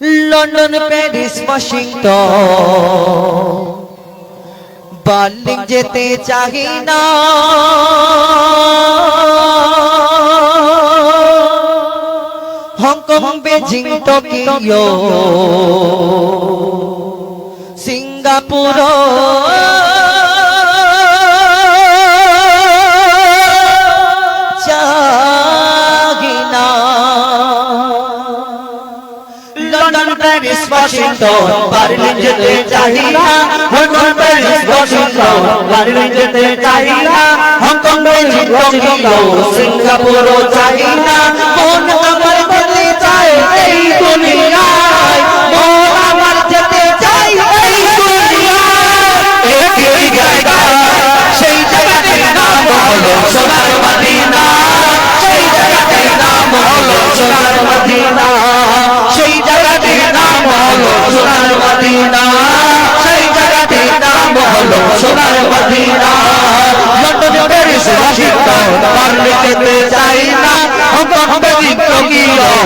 London Paris Washington Berlin যেতে চাই না। Hong Kong Beijing Tokyo. Washington Berlin যেতে চাই না হংকং প্যারিস ওয়াশিংটন বার্লিন যেতে চাই না হংকং প্যারিস ওয়াশিংটন সিঙ্গাপুরও চাই না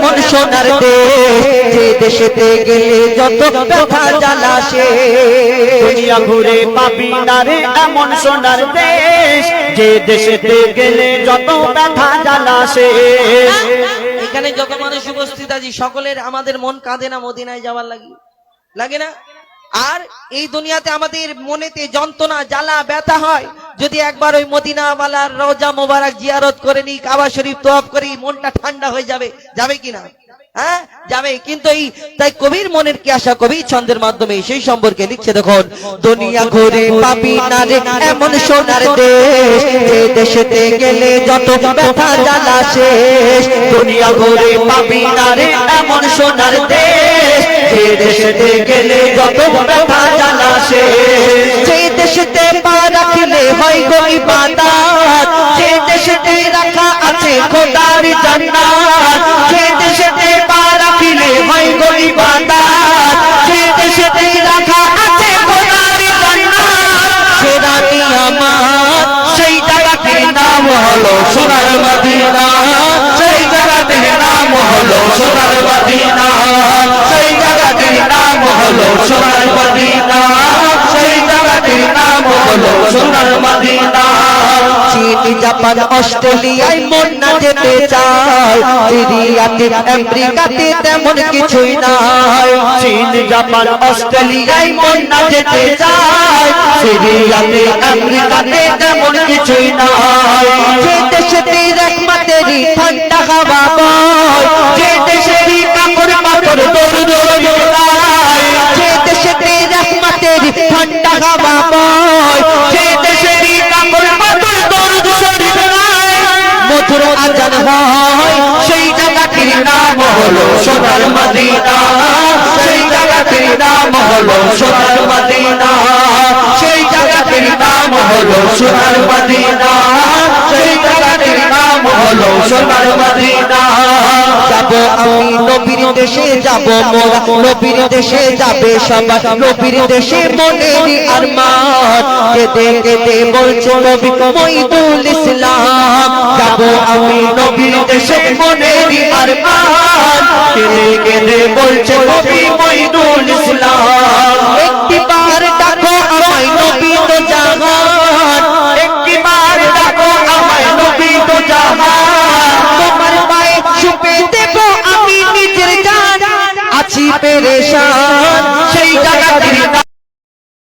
এমন সোনার দেশ যে দেশেতে গেলে যত ব্যথা জ্বালা সে দুনিয়া ঘুরে পাবি না রে এমন সোনার দেশ যে দেশেতে গেলে যত ব্যথা জ্বালা শেষ এখানে যত মানুষ উপস্থিত আছি সকলের আমাদের মন কাঁদে না মদিনায় যাওয়ার লাগে। লাগে না? আর এই দুনিয়াতে আমাদের মনেতে যন্ত্রণা জ্বালা ব্যথা হয়। যদি একবার ওই মদিনাওয়ালার রোজা মোবারক জিয়ারত করে নি কাবা শরীফ তোয়াব করি, মনটা ঠান্ডা হয়ে যাবে যাবে কিনা? হ্যাঁ? যাবে। কিন্তু এই, তাই কবির মনের কি আশা? কবি ছন্দের মাধ্যমে সেই সম্পর্কে লিখছে দেখুন, দুনিয়া ঘুরে পাবি না রে এমন সোনার দেশ, যে দেশেতে গেলে যত ব্যথা জ্বালা শেষ। দুনিয়া ঘুরে পাবি না রে এমন সোনার দেশ, যে দেশেতে গেলে যত ব্যথা জ্বালা শেষ। যে দেশেতে পা রাখলে হয় গো ইবাদত যে দেশেতে রাখা আছে খোদার জান্নাত। যে দেশেতে পা রাখিলে হয় গো ইবাদত যে দেশেতে রাখা আছে খোদার জান্নাত। সেরা নিয়ামত, সেই জায়গাটির নাম হলো সোনার মদিনা। সেই জায়গাটির নাম হলো সোনার মদিনা। জাপান অস্ট্রেলিয়ায় মন না যেতে চায়। সিরিয়াতে, আমেরিকাতে তেমন কিছুই নাই। চীন, জাপান, অস্ট্রেলিয়ায় মন না যেতে চায়। সিরিয়াতে, আমেরিকাতে তেমন কিছুই নাই। যে দেশেতে একমাত্রই ঠান্ডা হাওয়া মধুর আজান হয়, সেই জায়গাটির নাম হলো সোনার মদিনা। সেই জায়গাটির নাম হলো সোনার মদিনা। সেই জায়গাটির নাম হলো সোনার মদিনা। সেই জায়গাটির নাম হলো সোনার মদিনা। যাব আমি নবীর দেশে, যাব মোরা। নবীর দেশে যাবে সবাই নবীর দেশে মনেরই আরমান কেঁদে কেঁদে বলছে নবী ইসলাম। যাব আমি নবী দেশে মনেরই আরমান কেঁদে কেঁদে বলছে নবী মইনুল ইসলাম।